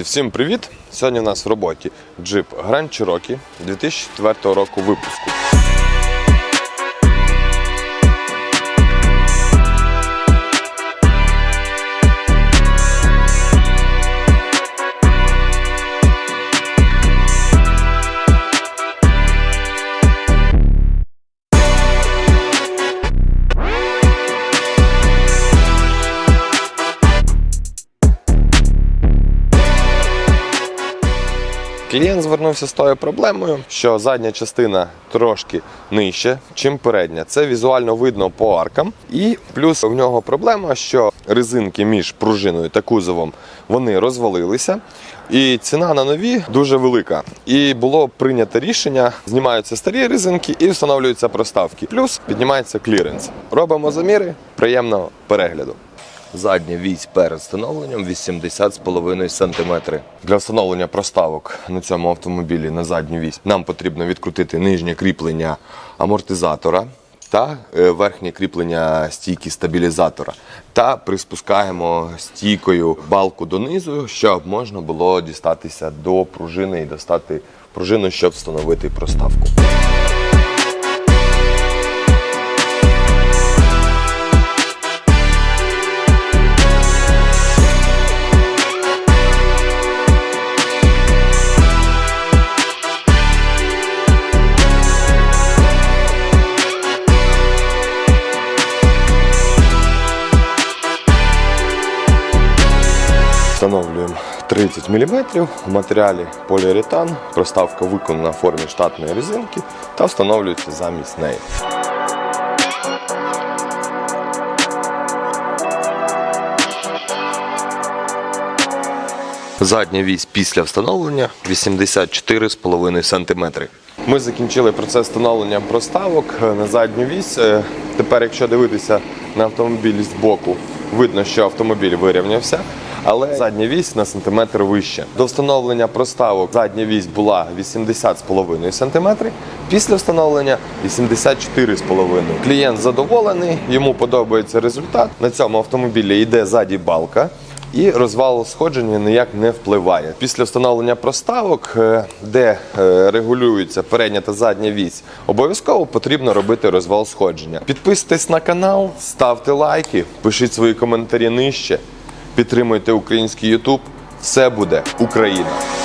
Всім привіт! Сьогодні у нас в роботі джип Grand Cherokee 2004 року випуску. Клієнт звернувся з тою проблемою, що задня частина трошки нижче, чим передня. Це візуально видно по аркам. І плюс в нього проблема, що резинки між пружиною та кузовом вони розвалилися. І ціна на нові дуже велика. І було прийнято рішення: знімаються старі резинки і встановлюються проставки. Плюс піднімається кліренс. Робимо заміри. Приємного перегляду. Задня вісь перед встановленням 80,5 см. Для встановлення проставок на цьому автомобілі на задню вісь нам потрібно відкрутити нижнє кріплення амортизатора та е, верхнє кріплення стійки стабілізатора. Та приспускаємо стійкою балку донизу, щоб можна було дістатися до пружини і достати пружину, щоб встановити проставку. 30 мм в матеріалі поліуретан. Проставка виконана в формі штатної резинки та встановлюється замість неї. Задня вісь після встановлення 84,5 см. Ми закінчили процес встановлення проставок на задню вісь. Е, Тепер, якщо дивитися на автомобіль з боку, видно, що автомобіль вирівнявся, але задня вісь на сантиметр вище. До встановлення проставок задня вісь була 80,5 см, після встановлення 84,5 Клієнт задоволений, йому подобається результат. На цьому автомобілі йде ззаді балка. І розвал сходження ніяк не впливає. Після встановлення проставок, е, де е, регулюється передня та задня вісь, обов'язково потрібно робити розвал сходження. Підписуйтесь на канал, ставте лайки, пишіть свої коментарі нижче, підтримуйте український Ютуб. Все буде Україна!